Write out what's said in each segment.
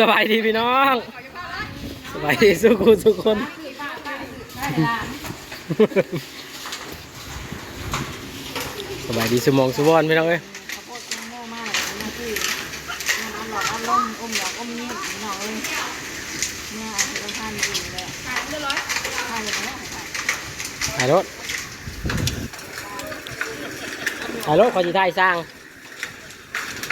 สบายดีพี่น้อง สบายดีสุขุสุคน สบายดีสมองสวรรณพี่น้องเอ้ยข้าวโพดโง่มากนะคือน้ำหลอกอารมณ์อมหลอกอมยิ้มหน่อยเนี่ยเอาไปทานอยู่เลยทานเรียบร้อยทายนะถ่ายรถถ่ายรถขอจีถ่ายสร้าง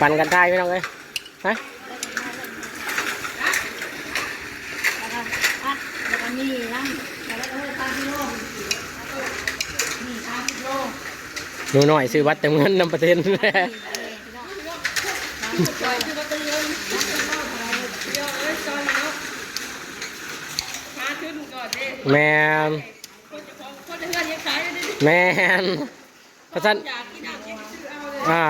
ปั่นกันถ่ายพี่น้องเอ้ยฮะ แล้วก็อัดแล้วก็มีน้ำแล้วก็เออทานกิโลนี่ทานกิโล หนูหน่อยซื้อวัดเต็มเงินนำประเทศแมนแมนพระสันอ่า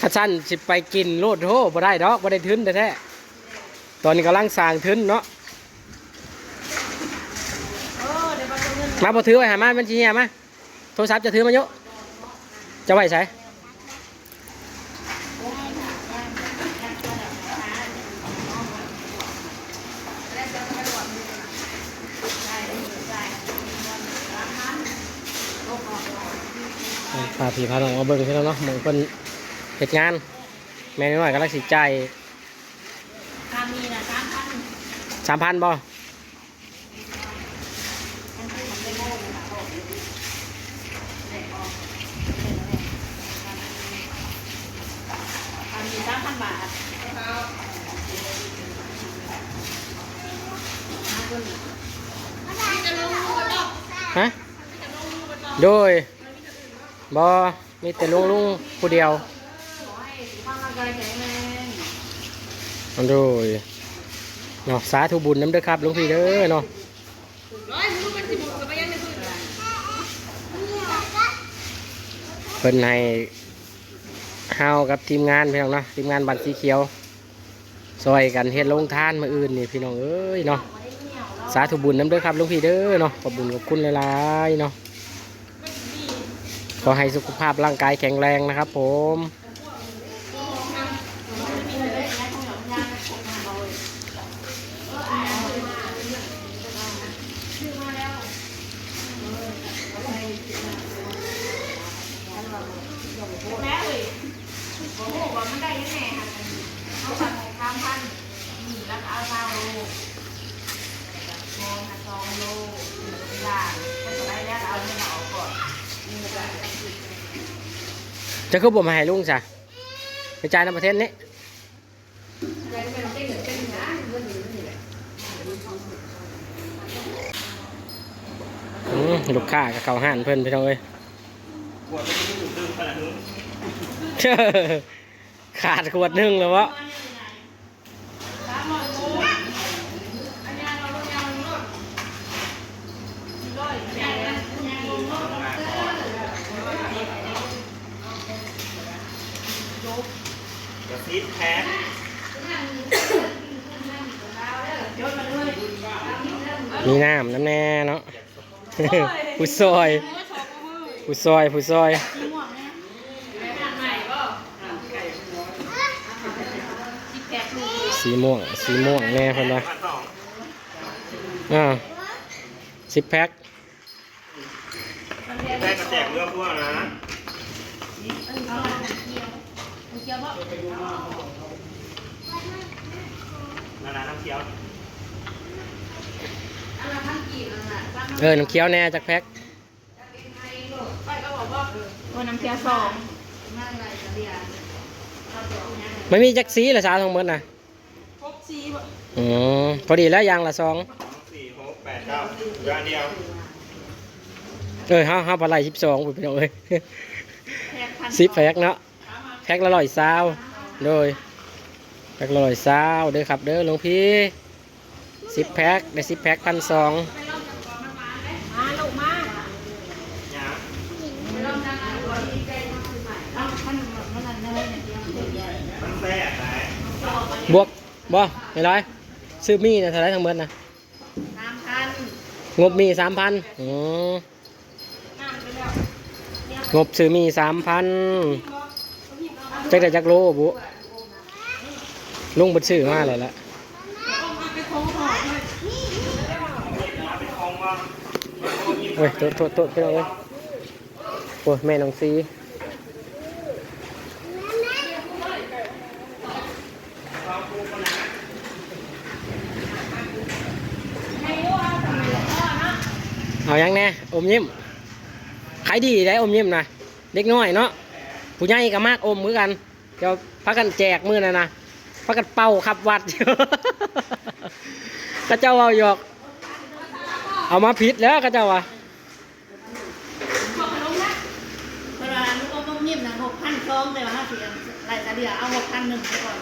พระสันสิไปกินโลดโหบ่ได้ดอกบ่ได้ทึนแท้ๆตอนนี้กำลังสร้างทึนเนาะมาบ่ถือไว้หามามันสิเหียมา โทรศัพท์จะถือมาเยอะจะไหวใช้พาพี่พาน้องมาเบิ่งพี่น้องเนาะหมู่เพิ่นเฮ็ดงาน แม่น้อยกำลังสิใจสามพันบ่ ทานมีสามพันบาท ฮะ โดยบ่มีแต่ลุงลุงผู้เดียวอให้สุขภาพร่างกายแข็งแรงโดยเนาะสาธุบุญน้ำเด้อครับลุงพี่เด้อเนาะเพิ่นให้เฮากับทีมงานพี่น้องเนาะทีมงานบัตรสีเขียวซอยกันเฮ็ดลงทานมื้ออื่นนี่พี่น้องเอ้ยเนาะสาธุบุญน้ำเด้อครับลุงพี่เด้อเนาะขอบบุญขอบคุณหลายๆเนาะ ก็ให้สุขภาพร่างกายแข็งแรงนะครับผม แม่เลยโอ้โหว่ามันได้ยังไงค่ะเขาสั่งสามพันนี่แล้วก็เอาเก้าโลมองหาสองโลเวลาก็จะได้แล้วเอาเงินออกก่อน จะคือบ่มาให้ลุงจ้ะไปจ่ายในประเทศนี้อืมลูกค้ากับเขาห่านเพิ่นพี่น้องเอ้ยขาดขวดหนึงแล้ววะกระ มีน้ำน้ำแน่เนาะผู้ซอยผู้ซอยผู้ซอยสีม่วงสีม่วงแน่เพิ่นว่าพันสองอ่าสิบแพ็คแพ้กระแจกเรือพวกนะนานาน้ำเขียว เออน้ำเคี้ยวแน่จากแพ็คโอ้น้ำเทียสองไม่มีจักสีละสาวทั้งหมดนะพกซีบ่อ๋อพอดีแล้วยางละสองสองสี่หกแปดเก้าเรืออันเดียวเออห้าห้าปลาไหลสิบสองไปพี่น้องเอ้ยแพ็คพันสิบแพ็คเนาะแพ็คละร้อยซาวโดยแพ็คละร้อยซาวเด้อครับเด้อหลวงพี่ สิบแพ็คได้สิบแพ็คพันสองมาลูกมาหยาเอาพันมันนั่นเลยเนี่ยเดียวมันแซ่บไหนบวกบ่ไม่ร้อยซื้อมีนะเท่าไรทั้งหมดนะสามพันงบมีสามพันอ๋อน้ำไปแล้วงบซื้อมีสามพันจักได้จักโลบุลุงบดชื่อมาเลยละ ไปโค้งหอดเลย เป็นของว่าโอ้ยโตโตโตะพี่น้องเอ้ยโอ้ยแม่น้องซีเอายังแน่อมยิ้มขายดีได้อมยิ้มนะเด็กน้อยเนาะผู้ใหญ่ก็มากอมเหมือนกันเดี๋ยวพักกันแจกมือนะนะพักกันเป่าขับวัด ก็เจ้าเอาหยอก เอามาผิดแล้วก็เจ้าว่ะเวลาลูกอมต้มยิ้มนะหกพันสองแต่ว่าห้าเสียงรายจะเดียวเอาหกพันหนึ่งไปก่อน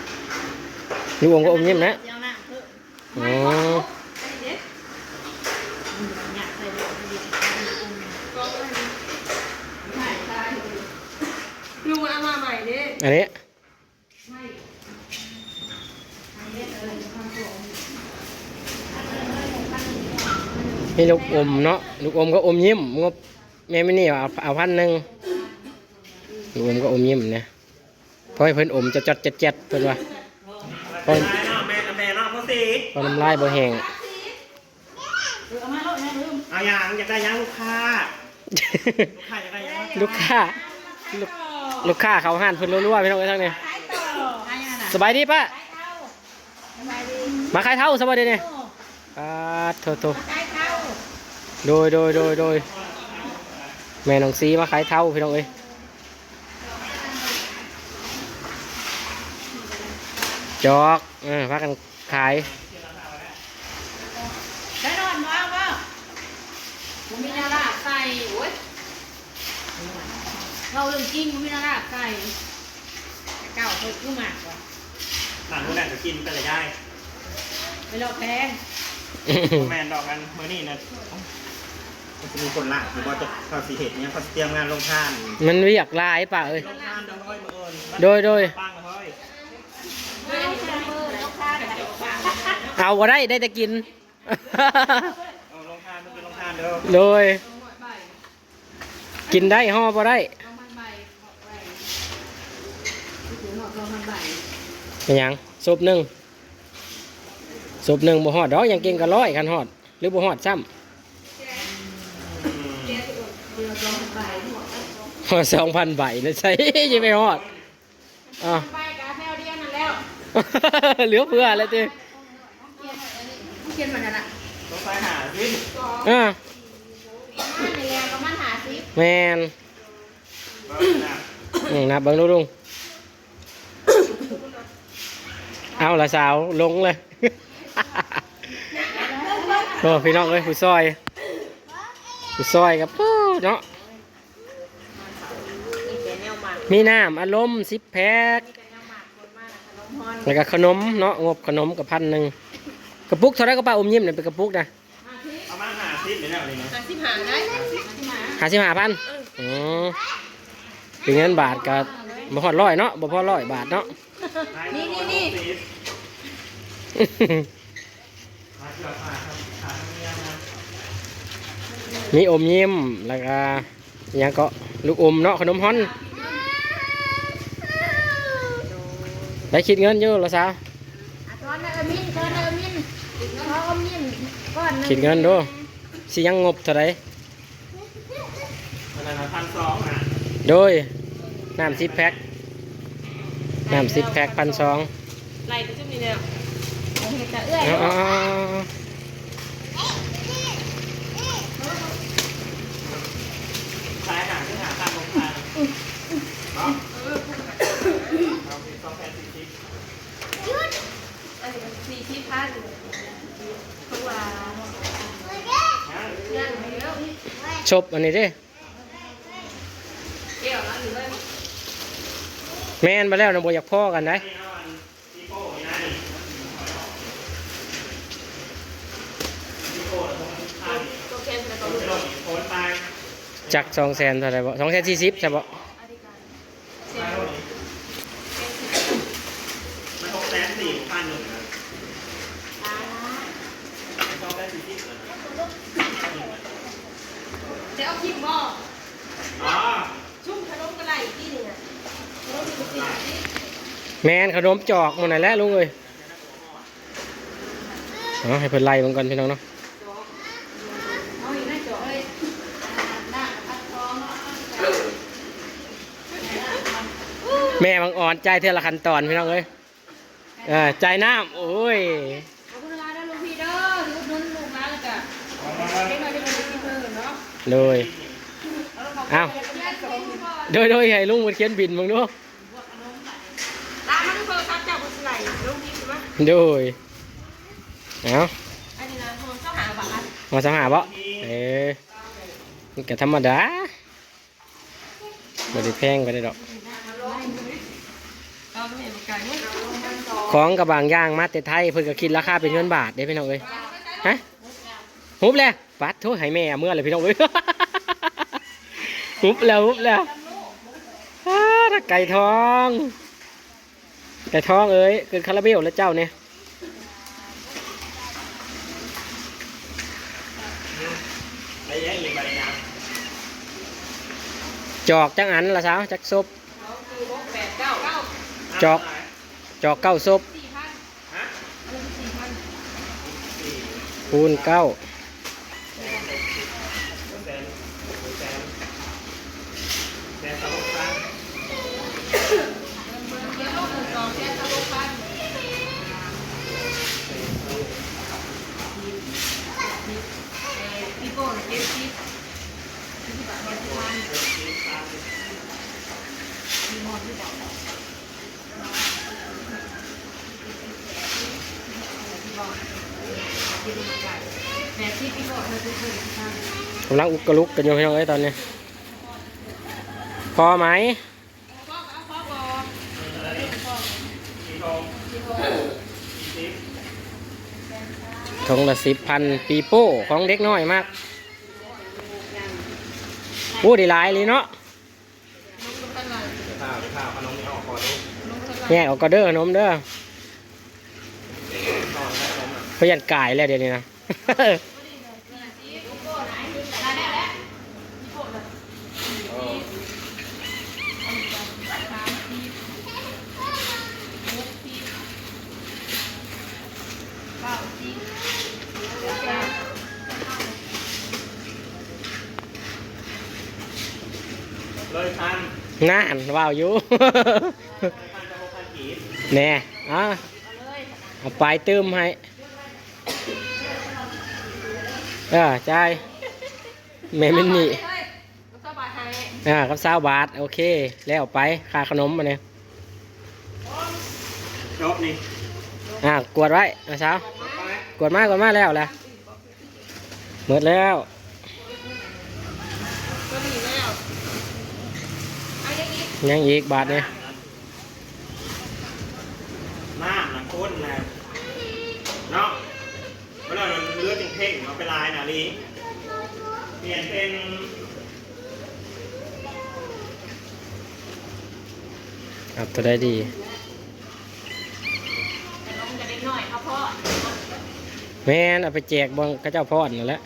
ลูกอมก็อมยิ้มนะเดี๋ยวหน้าเพิ่มอ๋ออยากใส่เดี๋ยวเดี๋ยวใช่ใช่ ลุงเอามาใหม่ดิ อันนี้ นี่ลูกอมเนาะลูกอมก็อมยิ้มงบแม่ไม่นี่เอาเอาพันหนึ่งลูกอมก็อมยิ้มเนี่ยเพราะให้เพิ่นอมจะจัดเจ็ดเจ็ดเพิ่นว่าไปเนาะแม่แม่เนาะพ่อสีเพราะน้ำลายบ่แห้งเอามาโลดนะลืมเอาอย่างอยากได้ยังลูกค้าลูกค้าอยากได้ยังลูกค้าลูกลูกค้าเขาห้านเพิ่นรัวๆพี่น้องเอ้ยทั้งนี้ใช่ยังน่ะสบายดีป้ามาขายเท่าสบายดีเนี่ยอ่าโทษโทษใช่เข้า โดยโดยโดยโดยแม่น้องซีมาขายเท่าพี่น้องเอ้ยจอกเออพากันขายได้นอนว้าวว้าวมันมีนาราใส่โอ้ยเราเรื่องจริงมันมีนาราใส่เก่าเพิ่มขึ้นมากกว่าหลังนู้นแหละจะกินไปเลยได้ ไม่หลอกแพงแมนดอกกันเมื่อนี่นะ มันจะมีคนละหรือว่าจะเขาสีเห็ดเนี้ยเขาสิเตรียมงานลงทานมันเรียกลายป่ะเอ้ย ลงทานเด้อเฮ้ยมาเอิญโดยโดย ปังเฮ้ยเอาก็ได้ได้แต่กิน เอาลงทานมันเป็นลงทานเด้อโดย กินได้ห่อพอได้เป็นหยังซุปหนึ่งซุปหนึ่งบ่ฮอดดอกยังเก่งก็ร้อยคันฮอด หรือบ่ฮอดซ้ำฮอด สองพันใบนะใช่ยังไม่ฮอดอะไปกาแฟเดียวนั่นแล้วเหลือเพื่ออะไรจีเขียนมันนั่นอะต้องไปหาสิอะมันนี่แหละประมาณหาสิบแมนเออนะอืมนับเบิ่งดูลุงเอาละสาวลงเลยโอ้พี่น้องเอ้ยผู้ซอยผู้ซอยกับปู้เนาะนี่เป็นแนวห มักมีน้ำอารมณ์สิบแพ็คเป็นแนวหมักคนมากขนมฮอนแล้วก็ขนมเนาะงบขนมกับพันหนึ่งกระปุกเท่าไรก็ป้าอมยิ้มเนี่ยเป็นกระปุกนะเอามาหาซิเดี๋ยวเนี่ยเลยนะหาสิบหาได้ห้าสิบห้าพันอืมเป็นเงินบาทกับบ่พอร้อยเนาะบ่พอร้อยบาทเนาะนี่นี่นี่มาเชื่อมาครับหาทางเนี้ยนะมีอมยิ้มแล้วก็อิหยังก็ลูกอมเนาะขนมฮอน ได้คิดเงินอยู่ละสาวอะก้อนเออมินก้อนเออมินก้อนอมยิ้มก้อนหนึงคิดเงินดูสิยังงบเท่าไรอันนั้นพันสองอะโดยน้ำสิบแพ็คน้ำสิบแพ็คพันสองไล่ไปจุ่มนี่แล้วโอเคจะเอื้อยเอาเอาเอาเอาขายหาที่หาตามลงทานเนาะเอาสิสองแปดสี่สิบอันนี้สี่สิบพันเพราะว่านะย่างไปแล้วชบอันนี้เด้เกี่ยวแล้วหรือว่าแม่นไปแล้วนะบ่อยากพ่อกันได้นี่เอาอันซีโป้นี่นะนี่ซีโป้แล้วต้องทานนี่ตัวแคนแล้วก็ต้องลูกไปลงอีกโคนตายจักสองแสนเท่าไหรบ่สองแสนสี่สิบใช่บ่ ตายโลกนี้มันหกแสนสี่พันหนึ่งนะมันสองแสนสี่สิบเลยนะ จะเอาคิมบ่ อ๋อ ชุ่มขนมกระไรที่หนึ่งอะขนมสิบสี่สิบ แมนขนมจอกหมันไหนแหล้วลุงเอ้ยเอาให้เพิ่นไล่มันก่อนพี่น้องเนาะเอาอีกนะโจ้เอ้ยหน้าพัดทองแม่บางอ่อนใจเท่าละขั้นตอนพี่น้องเอ้ยเออใจน้ำโอ้ยขอบคุณร้านนะลุงพี่เด้อที่อุดหนุนลุงร้านแล้วก็เด็กน้อยที่มาดูที่เพิ่นเนาะโดยเอาอ้าวโดยโดยให้ลุงมันเขียนบินมึงดู ตามมาทุกคนครับเจ้าบุษไหลลุงพี่ใช่ไหมโดยเอาอันนี้นะคนเข้าหาบาทมาสหาบ่เออมันก็ธรรมดาบ่ได้แพงไปได้ดอก เราไม่เห็นไก่เนี่ยของกับบางอย่างมาแต่ไทยเพิ่นก็คิดราคาเป็นเงินบาทเด้พี่น้องเอ้ยฮะฮุบแล้วปัดโทษให้แม่เมื่อเลยพี่น้องเอ้ยฮุบแล้วฮุบแล้วอ้าถ้าไก่ทอง ไก่ทองเอ้ยเกินคาราเบลแล้วเจ้าเนี่ยระยะอีกใบนะจอกจังอันละสาวจักซบเราคือหกแปดเก้าเก้าจอกจอกเก้าซบสี่พันฮะอันนี้สี่พันคูณเก้า แสนแสนแสนสองพัน เมืองเดียวหนึ่งสองแค่สามพันพี่โป้เจ็ดสิบที่บาทวันที่พันมีหมดที่บอกแปดสิบพี่โป้เธอซื้อเลยที่พัน กำลังอุกกระลุกกันอยู่พี่น้องเอ้ยตอนนี้ พอไหมทงละสิบพันปีโป้ของเด็กน้อยมากพูดได้หลายเลยเนาะน้องลูกตลาดเดี๋ยวข้าวเดี๋ยวข้าวขนมนี้ออกก่ออกก็เด้อนมเด้อพยันกายแล้วเดี๋ยวนี้นะ เออ เลยพั นน่านว่าวอยู่พันจะหกพันกีบแน่อะเอาไปเติมให้เออใจายแม่มินนี่สบายให้อ่ากับสาวบาท โอเค แล้วไปค่าขนมมาเนี่ยจบนี่อ่ากวดไว้นะสาวไปกวดมากกวดมาแล้วแหละหมดแล้ว ก็ดีแล้วเอาอ ย่างนี้ยังอีกบาทเนี่ยน้ำนะข้นนะเนาะเวลามันเลือดเพ่งๆมันเป็นลายนะลีเปลี่ยนเป็นครับตัวได้ดีลงจะได้หน่อยครับพ่อแม่นเอาไปแจกบองกระเจ้าพอดนั่นแหละ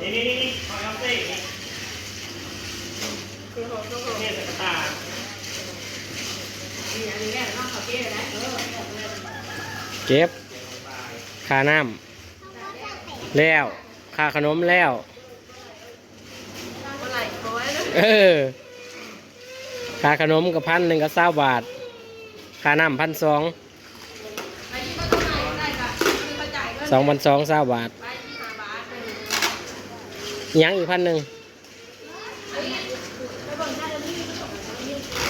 นี่นี่นี่นี่คอยเอาเต้นี่ คือหกคือหก เทศกาล นี่อันนี้แหละน้อง เก็บค่าน้ำแล้วค่าขนมแล้วเออค่าขนมกับพันหนึ่งกับเศร้าบาทค่าน้ำพันสองสองพันสองเศร้าบาทยังอีกพันหนึ่ง ไปบ่นได้แล้วพี่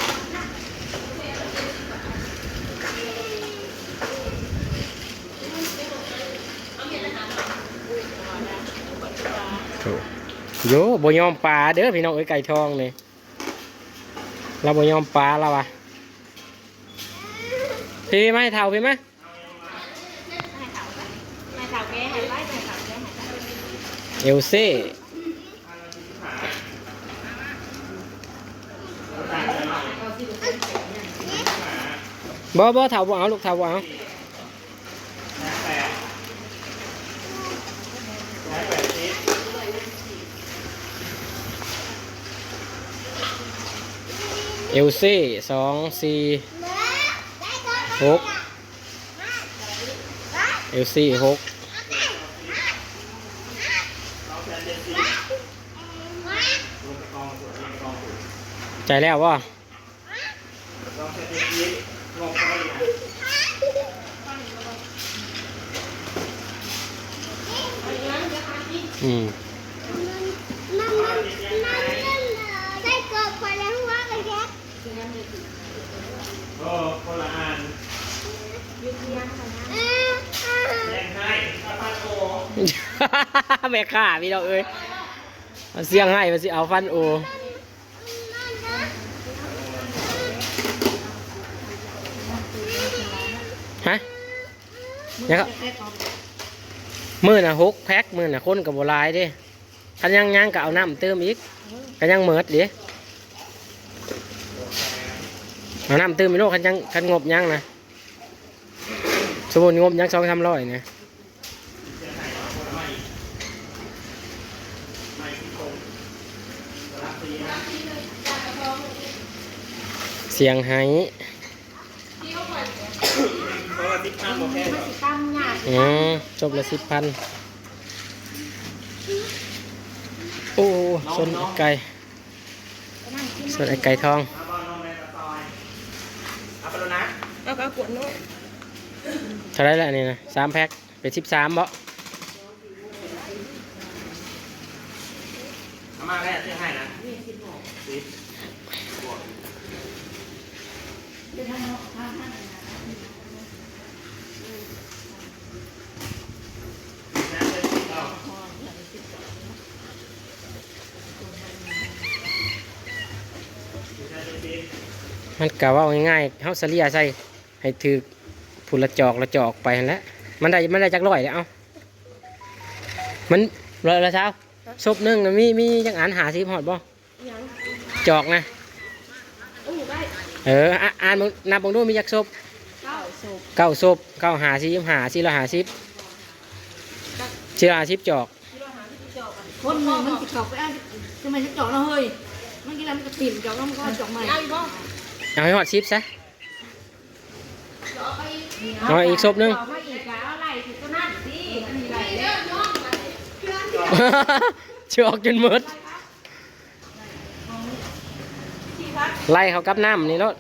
โยบ่ยอมปลาเด้อพี่น้องเอ้ยไก่ทองนี่เราบ่ยอมปลาเราอะพี่ไหมเท่าพี่ไหมเขาให้เขาแก้ให้ไล่ให้เขาแก้ให้เอลเซ่บ่บ่เท่าบ่เอาลูกเท่าบ่เอา แปดแปดสิบ เอลซี่สองสี่หกเอลซี่หกสองแสนเจ็ดสิบรวมกับกองส่วนรวมกับกองส่วน ใจแล้วว่า สองแสนเจ็ดสิบงบเท่าไหร่นะ อืม โอ้คนละอันแย่งให้ตาพันโอ แม่ข่าพี่น้องเอ้ยเอาเสียงให้มาสิเอาฟันโอฮะเนี่ยครับมือน่ะหกแพ็คมือน่ะคนกับโบรายดิคันยังยังก็เอาน้ำเติมอีกคันยังเหมิดดิเอาน้ำเติมอีกโลกคันยังคันงบยังนะสมมติงบยังสองสามร้อยเนี่ย ไม่ที่ตรงรับสีนะ เสียงไห้เพราะว่าทิศทางโอเคหรอตั้มหยาดอืมจบละสิบพัน โอ้ส่วนไก่ส่วนไอ้ไก่ทองเอาบอลลงในตะซอยเอาไปแล้วนะเอากระกวดโน้ตเท่าไรละนี่นะสามแพ็คเป็นสิบสามบ่เอามาแค่เที่ยงให้นะสิบ มันกะว่าง่ายๆเฮาเสลียใส่ให้ถือผุละจอกละจอกไปแล้วมันได้มันได้จักร้อยแล้วเอามันร้อยละเช้าศพหนึงน่ะมีมีจังอันหาสิบหอดบ่จอกนะโอ้ยได้ เอออะอ่านมึงนับมึงดูมีจักศพเก้าสูบเก้าศพเก้าหาสิบหาสี่ละหาสิบสี่ละหาสิบจอกคนหนึ่งมันติดเขาไปอะทำไมจะเจาะเราเฮ้ยมันกินแล้วมันก็ติ่มเจาะแล้วมันก็เจาะใหม่เอาอีกบ่เอาให้หอดสิบซะเอาไปเอาอีกศพหนึงเอามาอีกอะเอาไหล่ถึงก็นั่นสิอันนี้ไหล่เด้อน้องมาดิเชือกจนหมด ที่พัก ไล่เขากับน้ำนี่รถ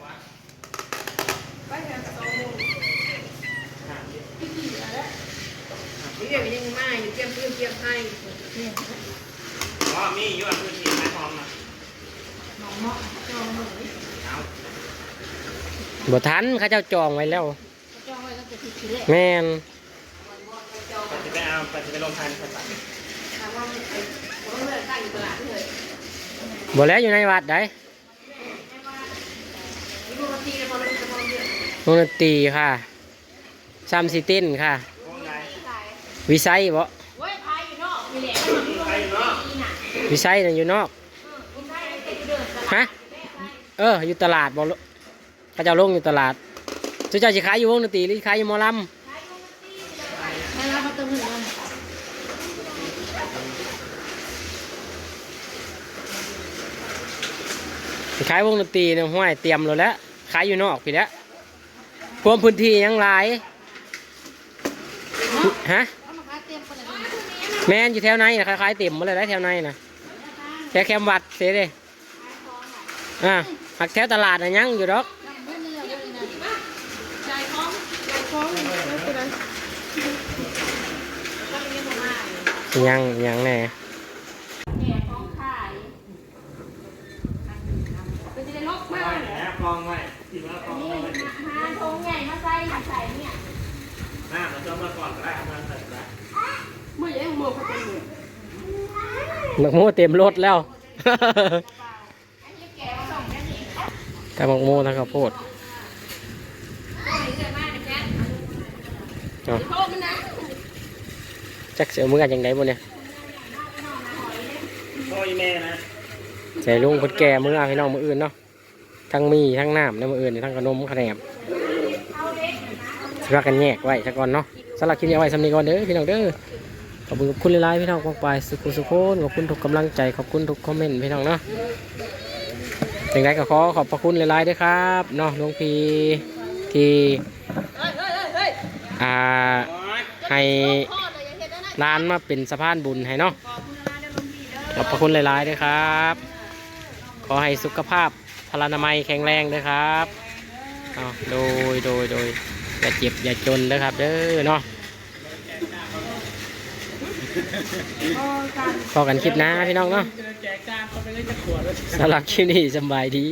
ไปแถวสองโมงนี่เดี๋ยวยังมาอยู่เตรียมเตรียมเตรียมให้อ๋อมีอยู่อันพื้นที่ไม้ทองนะเอาบ่ทันเขาเจ้าจองไว้แล้วจองไว้ก็จะติดทีแรกแม่นไปจะไปเอาไปจะไปลงทันภาษาถามว่ามันไปผมเลิกตั้งอยู่ตลาดเลยบ่แล้วอยู่ในวัดได้ มีปกติเลยพอเราจะมองเยอะ วงดนตรีค่ะซ้ำสิต้นค่ะวงไหนวิไซบ่เว้ยพายอยู่นอกมีแหละมันมีลงไปเนาะนี่น่ะวิไซน่ะอยู่นอก ฮะ เออ อยู่ตลาดบ่ลุเขาเจ้าลงอยู่ตลาดเจ้าเจ้าสิขายอยู่วงดนตรีหรือขายอยู่หมอลำขาย วงดนตรีเนี่ยห้วยเตรียมแล้วแล้วขายอยู่นอกพี่แล้ว พวมพื้นที่ยังหลายฮะแมนอยู่แถวในนะคล้ายๆเต็มหมาเลยได้แถวในนะแถวแคมวัดเสียเลยอ่าหักแถวตลาดนะยังอยู่ดอกเพื่อนนี่เราเลยนะชายท้องชายไม่เป็นไรต้อรียนมายังยังแน่ แง่ท้องขายเป็นจะได้ลบมากไว้แหนกองไว้ที่ว่ากองนี่ไว้หาทงใหญ่มาใส่ใส่เนี่ยหน้าเราจะมาก่อนก็ได้เอามาใส่ก็ได้เมื่อยังโมเขาเป็นอยู่หมักโมเต็มรถแล้วอันนี้แกมาส่งแค่นี้ทั้งหมักโมทั้งข้าวโพดโอ้ยเยอะมากนะแจ๊คเอาโทษมันนะจักเสือมือกันยังไงบ่เนี่ยโอ้ยแม่นะใส่ลุงคนแก่มือเอาให้น้องมืออื่นเนาะ ทั้งมีทั้งน้ำในมืออื่นทั้งขนมขนมสิว่ากันแยกไว้ซะก่อนเนาะสำหรับคลิปนี้เอาไว้สำนีก่อนเด้อพี่น้องเด้อขอบคุณขอบคุณหลายๆพี่น้องกองไปสุขุสุขนขอบคุณทุกกำลังใจขอบคุณทุกคอมเมนต์พี่น้องเนาะอย่างไรก็ขอขอบพระคุณหลายๆด้วยครับเนาะหลวงพี่ที่อ่าให้ร้านมาเป็นสะพานบุญให้เนาะขอบคุณนะเด้อหลวงพี่เด้อขอบพระคุณหลายๆด้วยครับ ขอให้สุขภาพ พลานามัยแข็งแรงด้วยครับเอาโดยโดยโดยอย่าเจ็บอย่าจนนะครับเด้อเนาะพอกันคลิปนะพี่น้องเนาะสำหรับคลิปนี้สบายดี